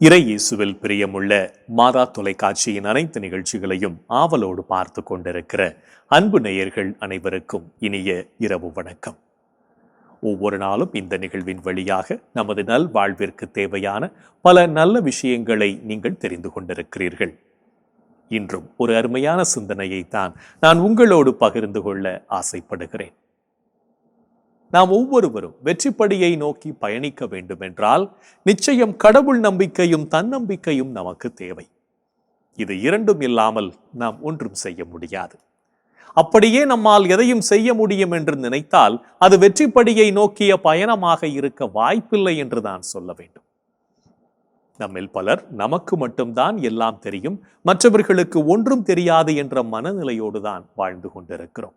இறை இயேசுவில் பிரியமுள்ள மாதா தொலைக்காட்சியின் அனைத்து நிகழ்ச்சிகளையும் ஆவலோடு பார்த்து கொண்டிருக்கிற அன்பு நேயர்கள் அனைவருக்கும் இனிய இரவு வணக்கம். ஒவ்வொரு நாளும் இந்த நிகழ்வின் வழியாக நமது நல்வாழ்விற்கு தேவையான பல நல்ல விஷயங்களை நீங்கள் தெரிந்து கொண்டிருக்கிறீர்கள். இன்றும் ஒரு அருமையான சிந்தனையை தான் நான் உங்களோடு பகிர்ந்து கொள்ள ஆசைப்படுகிறேன். நாம் ஒவ்வொருவரும் வெற்றிப்படியை நோக்கி பயணிக்க வேண்டுமென்றால் நிச்சயம் கடவுள் நம்பிக்கையும் தன்னம்பிக்கையும் நமக்கு தேவை. இது இரண்டும் இல்லாமல் நாம் ஒன்றும் செய்ய முடியாது. அப்படியே நம்மால் எதையும் செய்ய முடியும் என்று நினைத்தால் அது வெற்றிப்படியை நோக்கிய பயணமாக இருக்க வாய்ப்பில்லை என்று தான் சொல்ல வேண்டும். நம்மில் பலர் நமக்கு மட்டும்தான் எல்லாம் தெரியும் மற்றவர்களுக்கு ஒன்றும் தெரியாது என்ற மனநிலையோடு தான் வாழ்ந்து கொண்டிருக்கிறோம்.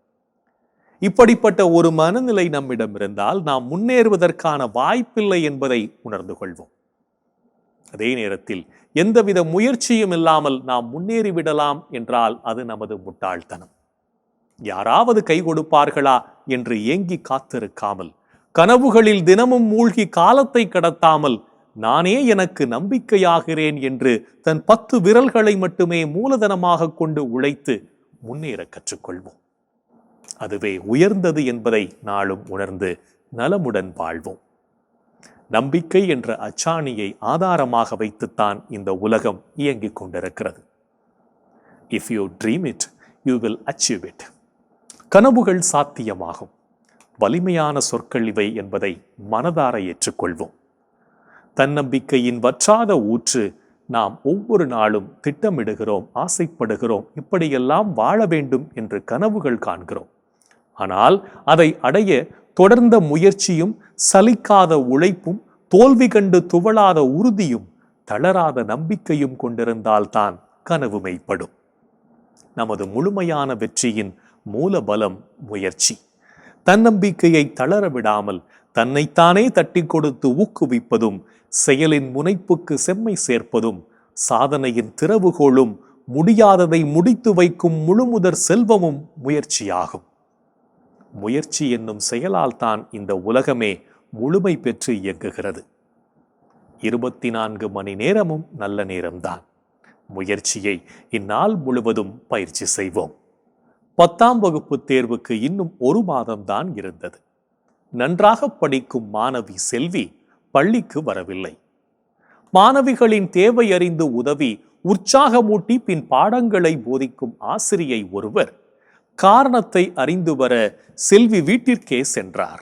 இப்படிப்பட்ட ஒரு மனநிலை நம்மிடம் இருந்தால் நாம் முன்னேறுவதற்கான வாய்ப்பில்லை என்பதை உணர்ந்து கொள்வோம். அதே நேரத்தில் எந்தவித முயற்சியும் இல்லாமல் நாம் முன்னேறிவிடலாம் என்றால் அது நமது முட்டாள்தனம். யாராவது கை கொடுப்பார்களா என்று ஏங்கி காத்திருக்காமல் கனவுகளில் தினமும் மூழ்கி காலத்தை கடத்தாமல் நானே எனக்கு நம்பிக்கையாகிறேன் என்று தன் பத்து விரல்களை மட்டுமே மூலதனமாக கொண்டு உழைத்து முன்னேற கற்றுக்கொள்வோம். அதுவே உயர்ந்தது என்பதை நாளும் உணர்ந்து நலமுடன் வாழ்வோம். நம்பிக்கை என்ற அச்சாணியை ஆதாரமாக வைத்துத்தான் இந்த உலகம் இயங்கிக் கொண்டிருக்கிறது. If you dream it you will achieve it கனவுகள் சாத்தியமாகும். வலிமையான சொற்கள் இவை என்பதை மனதார ஏற்றுக்கொள்வோம். தன்னம்பிக்கையின் வற்றாத ஊற்று நாம் ஒவ்வொரு நாளும் திட்டமிடுகிறோம் ஆசைப்படுகிறோம் இப்படியெல்லாம் வாழ வேண்டும் என்று கனவுகள் காண்கிறோம். ஆனால் அதை அடைய தொடர்ந்த முயற்சியும் சலிக்காத உழைப்பும் தோல்வி கண்டு துவளாத உறுதியும் தளராத நம்பிக்கையும் கொண்டிருந்தால்தான் கனவு மெய்ப்படும். நமது முழுமையான வெற்றியின் மூலபலம் முயற்சி. தன்னம்பிக்கையை தளர விடாமல் தன்னைத்தானே தட்டி கொடுத்து ஊக்குவிப்பதும் செயலின் முனைப்புக்கு செம்மை சேர்ப்பதும் சாதனையின் திறவுகோளும் முடியாததை முடித்து வைக்கும் முழுமுதற் செல்வமும் முயற்சியாகும். முயற்சி என்னும் செயலால் தான் இந்த உலகமே முழுமை பெற்று இயங்குகிறது. இருபத்தி நான்கு மணி நேரமும் நல்ல நேரம்தான். முயற்சியை இந்நாள் முழுவதும் பயிற்சி செய்வோம். பத்தாம் வகுப்பு தேர்வுக்கு இன்னும் ஒரு மாதம்தான் இருந்தது. நன்றாக படிக்கும் மாணவி செல்வி பள்ளிக்கு வரவில்லை. மாணவிகளின் தேவை அறிந்து உதவி உற்சாகமூட்டி பின் பாடங்களை போதிக்கும் ஆசிரியை ஒருவர் காரணத்தை அறிந்து வர செல்வி வீட்டிற்கே சென்றார்.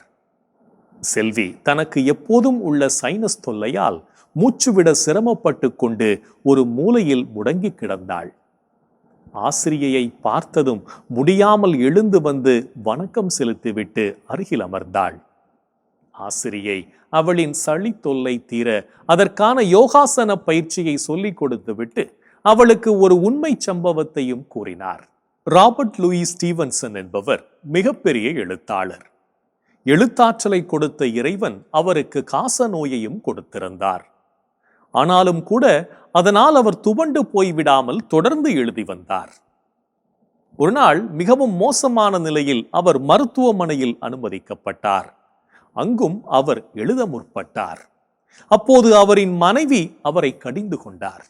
செல்வி தனக்கு எப்போதும் உள்ள சைனஸ் தொல்லையால் மூச்சுவிட சிரமப்பட்டு கொண்டு ஒரு மூலையில் முடங்கி கிடந்தாள். ஆசிரியையை பார்த்ததும் முடியாமல் எழுந்து வந்து வணக்கம் செலுத்திவிட்டு அருகில் அமர்ந்தாள். ஆசிரியை அவளின் சளி தொல்லை தீர அதற்கான யோகாசன பயிற்சியை சொல்லிக் கொடுத்துவிட்டு அவளுக்கு ஒரு உண்மை சம்பவத்தையும் கூறினார். ராபர்ட் லூயி ஸ்டீவன்சன் என்பவர் மிகப்பெரிய எழுத்தாளர். எழுத்தாற்றலை கொடுத்த இறைவன் அவருக்கு காச நோயையும் கொடுத்திருந்தார். ஆனாலும் கூட அதனால் அவர் துவண்டு போய்விடாமல் தொடர்ந்து எழுதி வந்தார். ஒரு நாள் மிகவும் மோசமான நிலையில் அவர் மருத்துவமனையில் அனுமதிக்கப்பட்டார். அங்கும் அவர் எழுத முற்பட்டார். அப்போது அவரின் மனைவி அவரை கடிந்து கொண்டார்.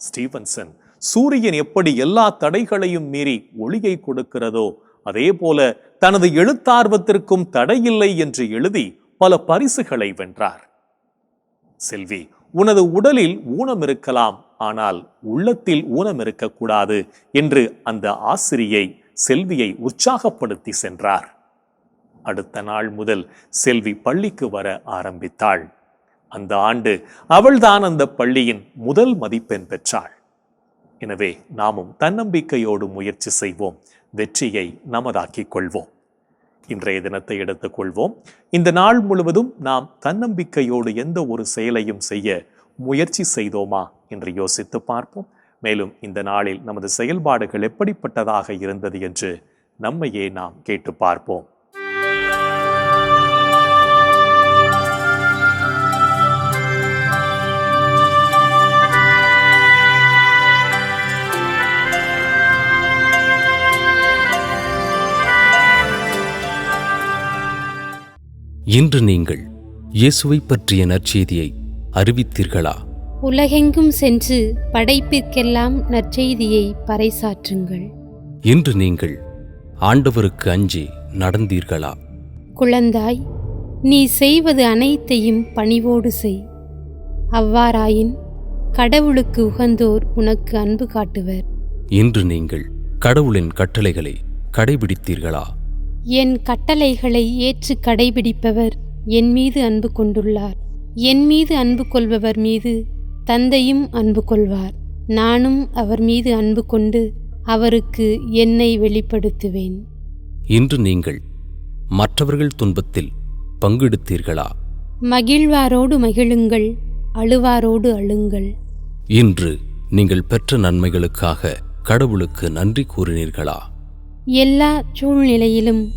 ஸ்டீவன்சன் சூரியன் எப்படி எல்லா தடைகளையும் மீறி ஒளியை கொடுக்கிறதோ அதே போல தனது எழுத்தார்வத்திற்கும் தடையில்லை என்று எழுதி பல பரிசுகளை வென்றார். செல்வி உனது உடலில் ஊனம் இருக்கலாம் ஆனால் உள்ளத்தில் ஊனம் இருக்கக்கூடாது என்று அந்த ஆசிரியை செல்வியை உற்சாகப்படுத்தி சென்றார். அடுத்த நாள் முதல் செல்வி பள்ளிக்கு வர ஆரம்பித்தாள். அந்த ஆண்டு அவள்தான் அந்த பள்ளியின் முதல் மதிப்பெண் பெற்றாள். எனவே நாமும் தன்னம்பிக்கையோடு முயற்சி செய்வோம். வெற்றியை நமதாக்கிக் கொள்வோம். இன்றைய தினத்தை எடுத்துக்கொள்வோம் இந்த நாள் முழுவதும் நாம் தன்னம்பிக்கையோடு எந்த ஒரு செயலையும் செய்ய முயற்சி செய்தோமா என்று யோசித்து பார்ப்போம். மேலும் இந்த நாளில் நமது செயல்பாடுகள் எப்படிப்பட்டதாக இருந்தது என்று நம்மையே நாம் கேட்டு பார்ப்போம். இன்று நீங்கள் இயேசுவை பற்றிய நற்செய்தியை அறிவித்தீர்களா? உலகெங்கும் சென்று படைப்பிற்கெல்லாம் நற்செய்தியை பறைசாற்றுங்கள். இன்று நீங்கள் ஆண்டவருக்கு அஞ்சி நடந்தீர்களா? குழந்தாய் நீ செய்வது அனைத்தையும் பணிவோடு செய். அவ்வாறாயின் கடவுளுக்கு உகந்தோர் உனக்கு அன்பு காட்டுவர். இன்று நீங்கள் கடவுளின் கட்டளைகளை கடைபிடித்தீர்களா? என் கட்டளைகளை ஏற்று கடைபிடிப்பவர் என் மீது அன்பு கொண்டுள்ளார். என் மீது அன்பு கொள்பவர் மீது தந்தையும் அன்பு கொள்வார். நானும் அவர் மீது அன்பு கொண்டு அவருக்கு என்னை வெளிப்படுத்துவேன். இன்று நீங்கள் மற்றவர்கள் துன்பத்தில் பங்கெடுத்தீர்களா? மகிழ்வாரோடு மகிழுங்கள் அழுவாரோடு அழுங்கள். இன்று நீங்கள் பெற்ற நன்மைகளுக்காக கடவுளுக்கு நன்றி கூறினீர்களா? எல்லா சூழ்நிலையிலும்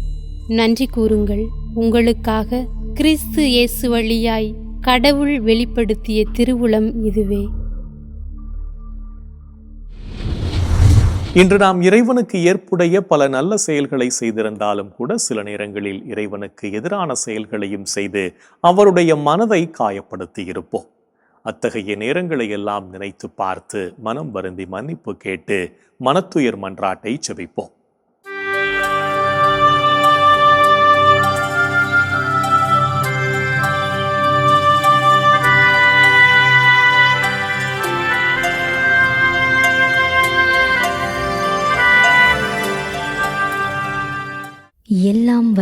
நன்றி கூறுங்கள். உங்களுக்காக கிறிஸ்து இயேசு வழியாய் கடவுள் வெளிப்படுத்திய திருவுளம் இதுவே. இன்று நாம் இறைவனுக்கு ஏற்புடைய பல நல்ல செயல்களை செய்திருந்தாலும் கூட சில நேரங்களில் இறைவனுக்கு எதிரான செயல்களையும் செய்து அவருடைய மனதை காயப்படுத்தி இருப்போம் அத்தகைய நேரங்களை எல்லாம் நினைத்து பார்த்து மனம் வருந்தி மன்னிப்பு கேட்டு மனத்துயர் மன்றாட்டை செவிப்போம்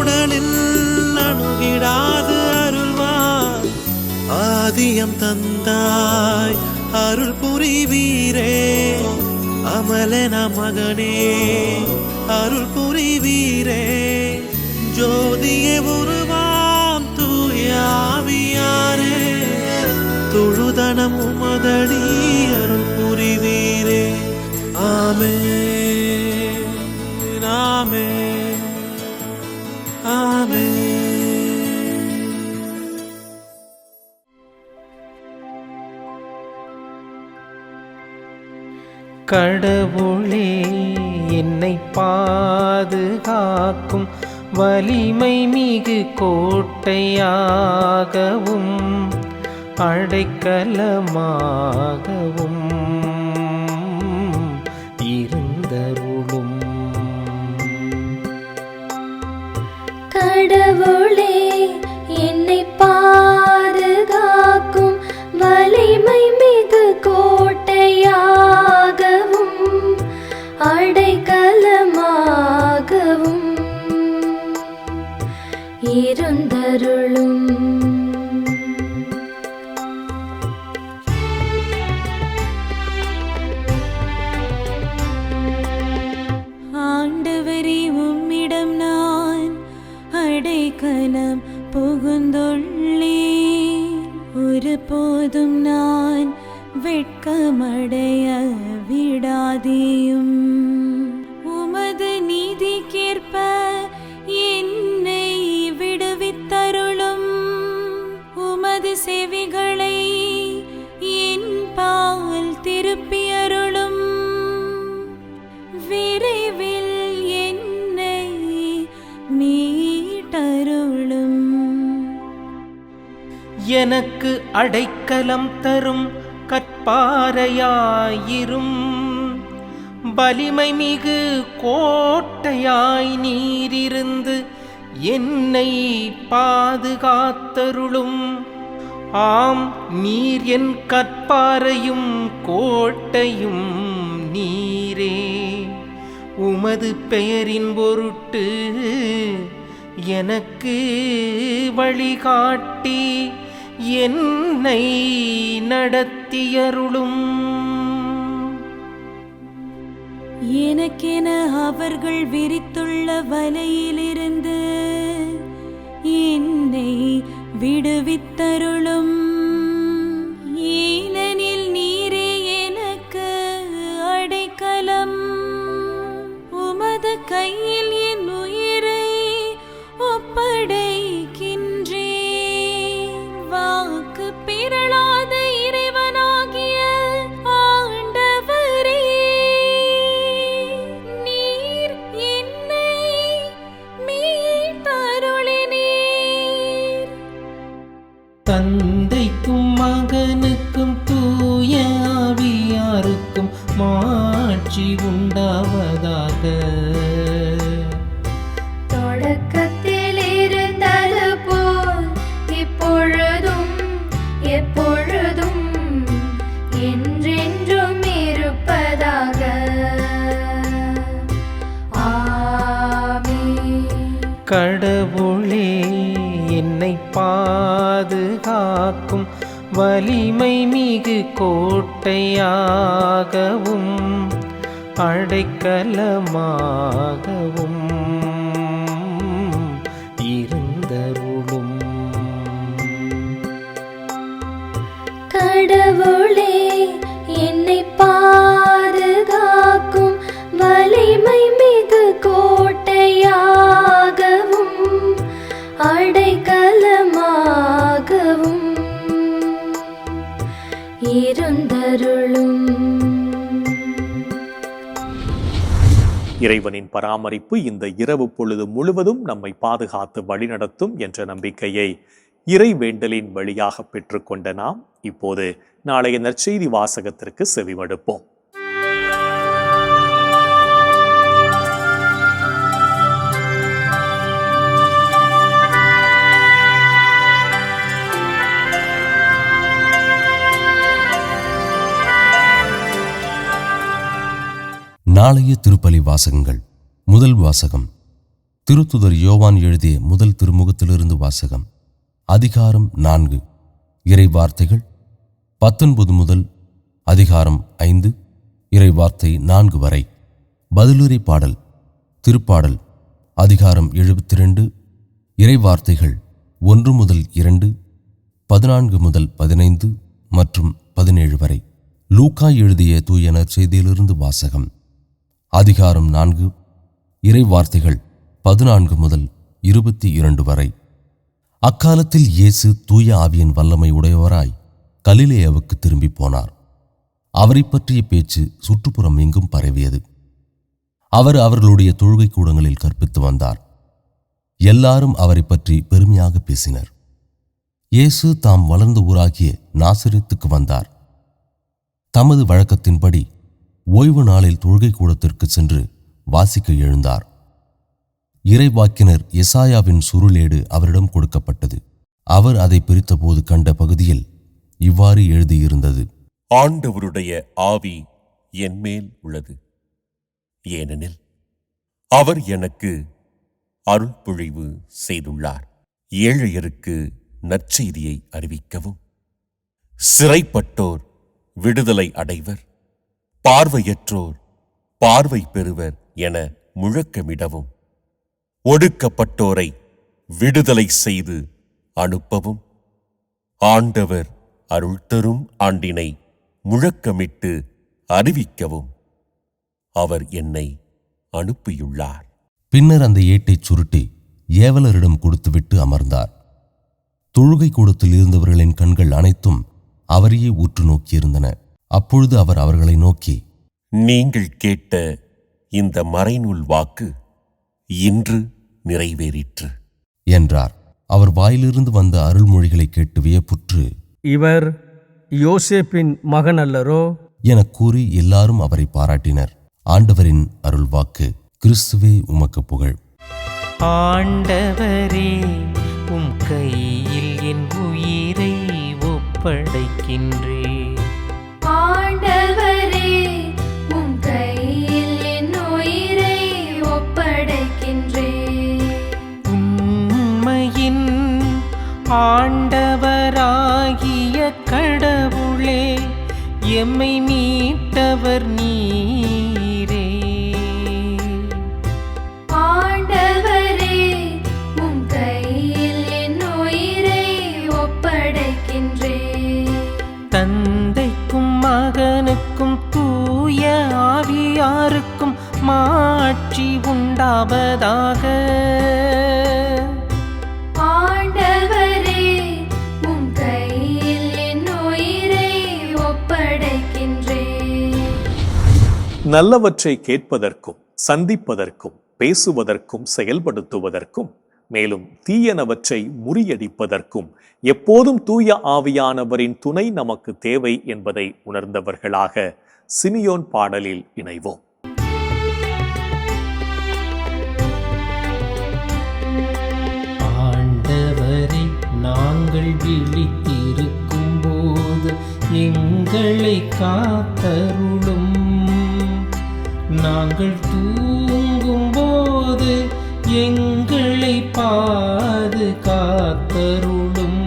உடலில் அணுகிடாது அருள்வார் ஆதியம் தந்தாய் அருள் புரிவீரே. அமலன மகனே அருள் புரிவீரே. ஜோதியே உருவாம் தூயாவியாரே தொழுதனம் உமதடி அருள் புரிவீரே. ஆமே ஆமே கடவுளே என்னை பாதுகாக்கும் வலிமை மிகு கோட்டையாகவும் அடைக்கலமாகவும் செவிகளை என் பால் திருப்பியருளும் விரைவில் என்னை மீட்டருளும் எனக்கு அடைக்கலம் தரும் கற்பாரையாயிரும் வலிமை மிகு கோட்டையாய் நீரிருந்து என்னை பாதுகாத்தருளும். ஆம் நீர் என் கற்பாரையும் கோட்டையும் நீரே. உமது பெயரின் பொருட்டு எனக்கு வழிகாட்டி என்னை நடத்தியருளும். எனக்கென அவர்கள் விரித்துள்ள வலையிலிருந்து கடவுளே என்னை பாதுகாக்கும் வலிமை மிகு கோட்டையாகவும் அடைக்கலமாக அடைக்கலமாகவும் இருந்தருளும். இறைவனின் பராமரிப்பு இந்த இரவு பொழுது முழுவதும் நம்மை பாதுகாத்து வழிநடத்தும் என்ற நம்பிக்கையை இறை வேண்டலின் வழியாக பெற்றுக்கொண்ட நாம் இப்போது நாளைய நற்செய்தி வாசகத்திற்கு செவிமடுப்போம். நாளைய திருப்பலி வாசகங்கள். முதல் வாசகம். திருத்துதர் யோவான் எழுதிய முதல் திருமுகத்திலிருந்து வாசகம். அதிகாரம் நான்கு. இறை வார்த்தைகள் பத்தொன்பது முதல் அதிகாரம் ஐந்து. இறை வார்த்தை நான்கு வரை. பதிலுரை பாடல். திருப்பாடல். அதிகாரம் எழுபத்தி ரெண்டு இறை வார்த்தைகள் ஒன்று முதல் இரண்டு. பதினான்கு முதல் பதினைந்து மற்றும் பதினேழு வரை. லூக்கா எழுதிய தூய நற்செய்தியிலிருந்து வாசகம். அதிகாரம் நான்கு. இறை வார்த்தைகள் பதினான்கு முதல் இருபத்தி இரண்டு வரை. அக்காலத்தில் இயேசு தூய ஆவியின் வல்லமை உடையவராய் கலிலேயாவுக்கு திரும்பி போனார். அவரைப் பற்றிய பேச்சு சுற்றுப்புறம் எங்கும் பரவியது. அவர் அவர்களுடைய தொழுகை கூடங்களில் கற்பித்து வந்தார். எல்லாரும் அவரைப் பற்றி பெருமையாக பேசினர். இயேசு தாம் வளர்ந்த ஊராகிய நாசரித்துக்கு வந்தார். தமது வழக்கத்தின்படி ஓய்வு நாளில் தொழுகை கூடத்திற்கு சென்று வாசிக்க எழுந்தார். இறைவாக்கினர் எசாயாவின் சுருளேடு அவரிடம் கொடுக்கப்பட்டது. அவர் அதை பிரித்தபோது கண்ட பகுதியில் இவ்வாறு எழுதியிருந்தது. ஆண்டவருடைய ஆவி என்மேல் உள்ளது. ஏனெனில் அவர் எனக்கு அருள்பொழிவு செய்துள்ளார். ஏழையருக்கு நற்செய்தியை அறிவிக்கவும். சிறைப்பட்டோர் விடுதலை அடைவர். பார்வையற்றோர் பார்வை பெறுவர் என முழக்கமிடவும். ஒடுக்கப்பட்டோரை விடுதலை செய்து அனுப்பவும். ஆண்டவர் அருள் தரும் ஆண்டினை முழக்கமிட்டு அறிவிக்கவும். அவர் என்னை அனுப்பியுள்ளார். பின்னர் அந்த ஏட்டைச் சுருட்டி ஏவலரிடம் கொடுத்துவிட்டு அமர்ந்தார். தொழுகை கூடத்தில் இருந்தவர்களின் கண்கள் அனைத்தும் அவரையே உற்று நோக்கியிருந்தன. அப்பொழுது அவர் அவர்களை நோக்கி நீங்கள் கேட்ட இந்த மறைநூல் வாக்கு இன்று நிறைவேறிற்று. என்றார். அவர் வாயிலிருந்து வந்த அருள்மொழிகளை கேட்டு வியப்புற்று இவர் யோசேப்பின் மகன் அல்லரோ எனக் கூறி எல்லாரும் அவரை பாராட்டினர். ஆண்டவரின் அருள்வாக்கு கிறிஸ்துவே உமக்கு புகழ். ஆண்டவரே உம் கையில் என் உயிரை ஒப்படைக்கின்றே ஆண்டவரே நல்லவற்றை கேட்பதற்கும் சந்திப்பதற்கும் பேசுவதற்கும் செயல்படுத்துவதற்கும் மேலும் தீயனவற்றை முறியடிப்பதற்கும் எப்போதும் தூய ஆவியானவரின் துணை நமக்கு தேவை என்பதை உணர்ந்தவர்களாக சிமியோன் பாடலில் இணைவோம். ஆண்டவரை நாங்கள் விழித்திருக்கும் போது எங்களை காத்தருளும் நாங்கள் தூங்கும் போது எங்களை பாது காத்தருளும்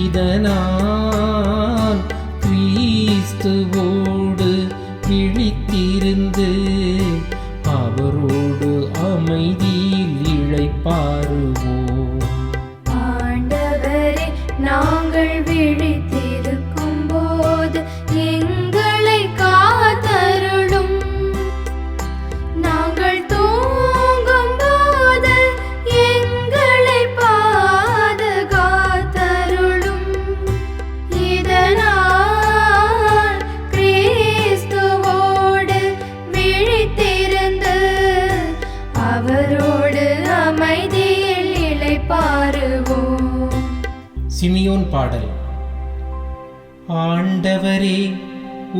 இதனால் கிறிஸ்துவோடு பிழித்திருந்து அவரோடு அமைதியில் இழைப்பாருவோம். ஆண்டவரே நாங்கள் விழி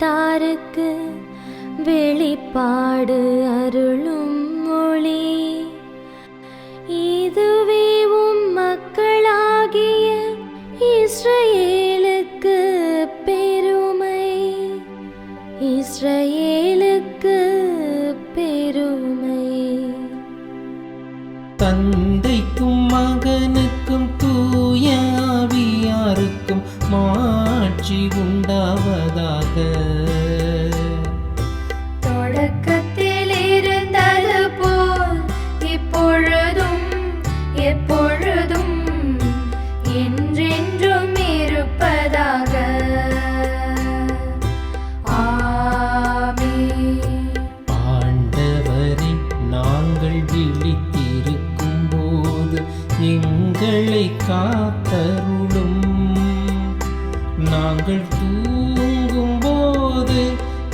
இனத்தாருக்கு வெளிப்பாடு அருளும்.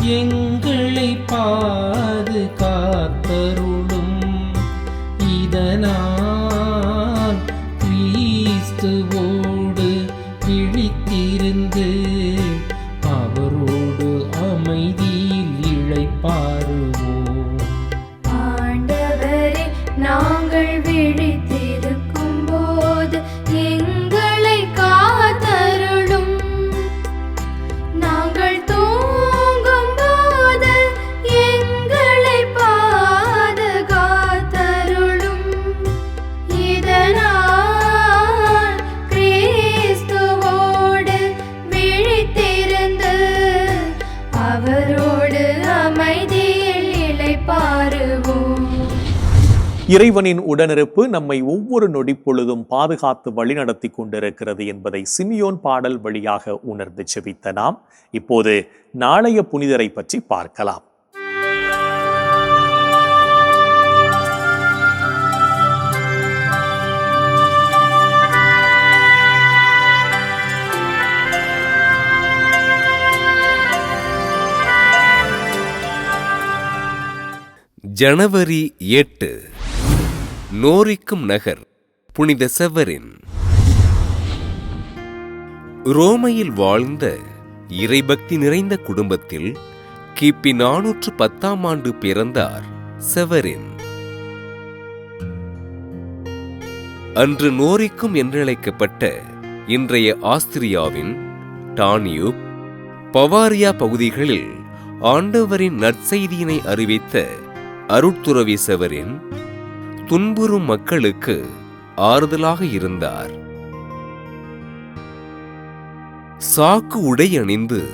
எங்களை பாதுகாத்தருளும். இறைவனின் உடனிருப்பு நம்மை ஒவ்வொரு நொடிப்பொழுதும் பாதுகாத்து வழிநடத்தி கொண்டிருக்கிறது என்பதை சிமியோன் பாடல் வழியாக உணர்ந்து செவித்த நாம் இப்போது நாளைய புனிதரை பற்றி பார்க்கலாம். ஜனவரி எட்டு. நோரிக்கும் நகர் புனித செவரின். ரோமையில் வாழ்ந்த இறைபக்தி நிறைந்த குடும்பத்தில் கிபி நானூற்று பத்தாம் ஆண்டு பிறந்தார் செவரின். அன்று நோரிக்கும் என்றழைக்கப்பட்ட இன்றைய ஆஸ்திரியாவின் டானியூப் பவாரியா பகுதிகளில் ஆண்டவரின் நற்செய்தியினை அறிவித்த அருட்துறவி செவரின் துன்புறும் மக்களுக்கு ஆறுதலாக இருந்தார். சாக்கு உடை அணிந்து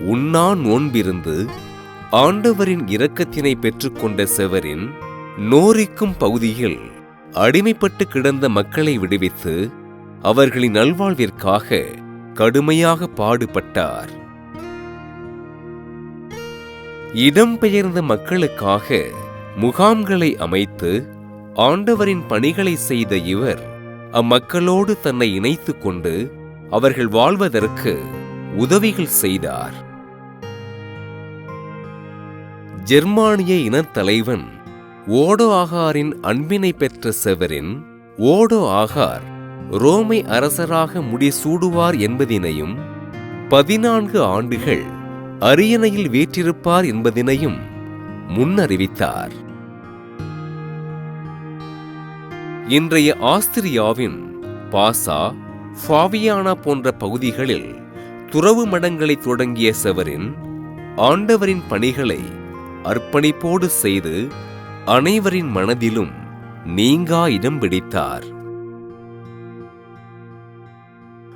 உண்ணா நோன்பிருந்து ஆண்டவரின் இரக்கத்தினை பெற்றுக்கொண்ட செவரின் நோரிக்கும் பகுதியில் அடிமைப்பட்டு கிடந்த மக்களை விடுவித்து அவர்களின் நல்வாழ்விற்காக கடுமையாக பாடுபட்டார். இடம்பெயர்ந்த மக்களுக்காக முகாம்களை அமைத்து ஆண்டவரின் பணிகளை செய்த இவர் அம்மக்களோடு தன்னை இணைத்துக் கொண்டு அவர்கள் வாழ்வதற்கு உதவிகள் செய்தார். ஜெர்மானிய இனத்தலைவன் ஓடோ ஆகாரின் அன்பினை பெற்ற செவரின் ஓடோ ஆகார் ரோமை அரசராக முடிசூடுவார் என்பதினையும் பதினான்கு ஆண்டுகள் அரியணையில் வீற்றிருப்பார் என்பதினையும் முன்னறிவித்தார். இன்றைய ஆஸ்திரியாவின் பாசா ஃபாவியானா போன்ற பகுதிகளில் துறவு மடங்களை தொடங்கிய செவரின் ஆண்டவரின் பணிகளை அர்ப்பணிப்போடு செய்து அனைவரின் மனதிலும் நீங்கா இடம் பிடித்தார்.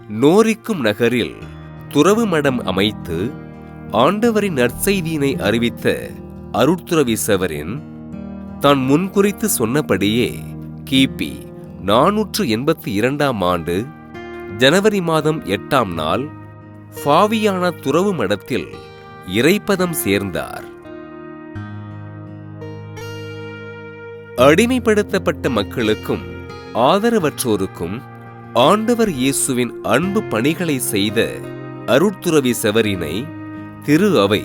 நோரிக்கும் நகரில் துறவு மடம் அமைத்து ஆண்டவரின் நற்செய்தியினை அறிவித்த அருட்துறவி செவரின் தான் முன்குறித்து சொன்னபடியே கிபி நானூற்று எண்பத்தி இரண்டாம் ஆண்டு ஜனவரி மாதம் எட்டாம் நாள் ஃபாவியான துறவு மடத்தில் இறைப்பதம் சேர்ந்தார். அடிமைப்படுத்தப்பட்ட மக்களுக்கும் ஆதரவற்றோருக்கும் ஆண்டவர் இயேசுவின் அன்பு பணிகளை செய்த அருட்துறவி செவரினை திரு அவை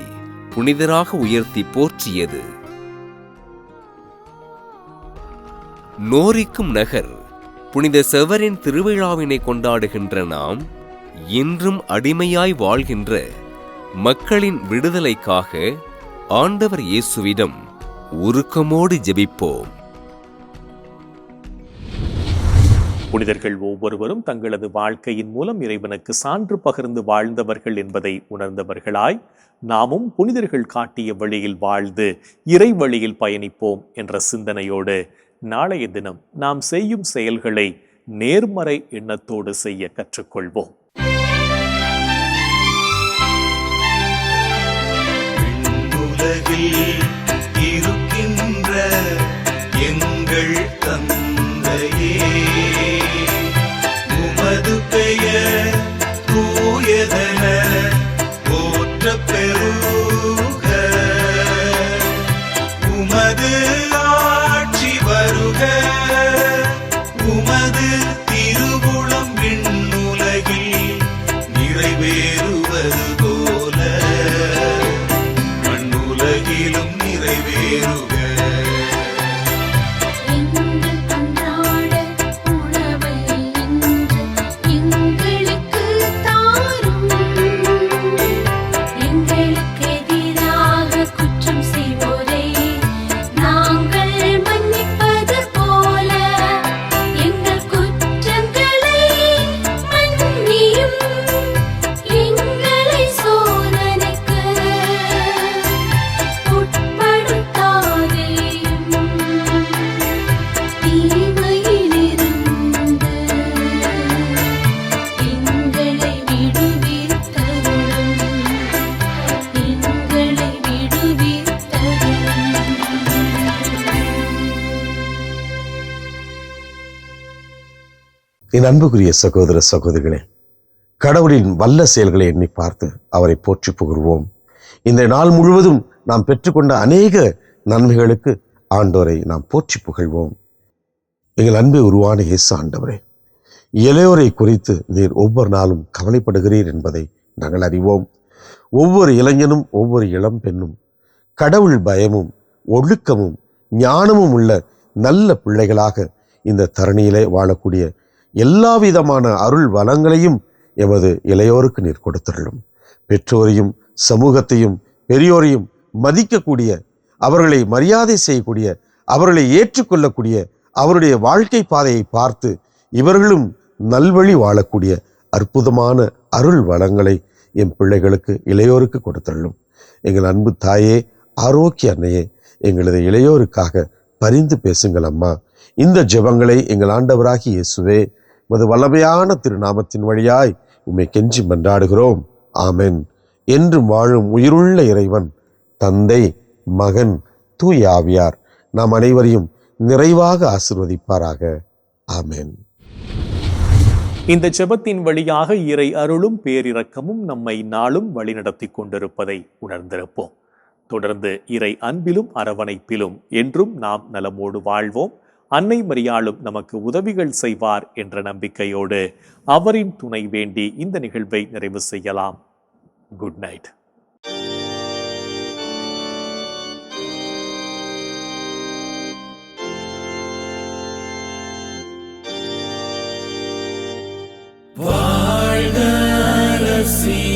புனிதராக உயர்த்தி போற்றியது. நோரிக்கும் நகர். புனித செவரின் திருவிழாவினை கொண்டாடுகின்ற நாம் இன்றும் அடிமையாய் வாழ்கின்ற மக்களின் விடுதலைக்காக ஆண்டவர் இயேசுவிடம் உருக்கமோடு ஜெபிப்போம். புனிதர்கள் ஒவ்வொருவரும் தங்களது வாழ்க்கையின் மூலம் இறைவனுக்கு சான்று பகிர்ந்து வாழ்ந்தவர்கள் என்பதை உணர்ந்தவர்களாய் நாமும் புனிதர்கள் காட்டிய வழியில் வாழ்ந்து இறை வழியில் பயணிப்போம் என்ற சிந்தனையோடு நாளைய தினம் நாம் செய்யும் செயல்களை நேர்மறை எண்ணத்தோடு செய்ய கற்றுக்கொள்வோம். இருக்கின்ற எங்கள் தந்தை என் அன்புக்குரிய சகோதர சகோதரிகளே கடவுளின் வல்ல செயல்களை எண்ணி பார்த்து அவரை போற்றி புகழ்வோம். இந்த நாள் முழுவதும் நாம் பெற்றுக்கொண்ட அநேக நன்மைகளுக்கு ஆண்டோரை நாம் போற்றி புகழ்வோம். எங்கள் அன்பை உருவான இயேசு ஆண்டவரே இளையோரை குறித்து நீர் ஒவ்வொரு நாளும் கவலைப்படுகிறீர் என்பதை நாங்கள் அறிவோம். ஒவ்வொரு இளைஞனும் ஒவ்வொரு இளம் பெண்ணும் கடவுள் பயமும் ஒழுக்கமும் ஞானமும் உள்ள நல்ல பிள்ளைகளாக இந்த தரணியிலே வாழக்கூடிய எல்லா விதமான அருள் வளங்களையும் எமது இளையோருக்கு நீர் கொடுத்துள்ளும். பெற்றோரையும் சமூகத்தையும் பெரியோரையும் மதிக்கக்கூடிய அவர்களை மரியாதை செய்யக்கூடிய அவர்களை ஏற்றுக்கொள்ளக்கூடிய அவருடைய வாழ்க்கை பாதையை பார்த்து இவர்களும் நல்வழி வாழக்கூடிய அற்புதமான அருள் வளங்களை என் பிள்ளைகளுக்கு இளையோருக்கு கொடுத்துள்ளும். எங்கள் அன்பு தாயே ஆரோக்கிய அன்னையே எங்களது இளையோருக்காக பரிந்து பேசுங்கள் அம்மா. இந்த ஜெபங்களை எங்கள் ஆண்டவராகி இயேசுவே உமது வல்லமையான திருநாமத்தின் வழியாய் உம்மை கெஞ்சி மன்றாடுகிறோம். ஆமென். என்றும் வாழும் உயிருள்ள இறைவன் தந்தை மகன் தூய் ஆவியார் நாம் அனைவரையும் நிறைவாக ஆசிர்வதிப்பாராக. ஆமென். இந்த ஜெபத்தின் வழியாக இறை அருளும் பேரிரக்கமும் நம்மை நாளும் வழிநடத்தி கொண்டிருப்பதை உணர்ந்திருப்போம். தொடர்ந்து இறை அன்பிலும் அரவணைப்பிலும் என்றும் நாம் நலமோடு வாழ்வோம். அன்னை மரியாளும் நமக்கு உதவிகள் செய்வார் என்ற நம்பிக்கையோடு அவரின் துணை வேண்டி இந்த நிகழ்வை நிறைவு செய்யலாம். Good night see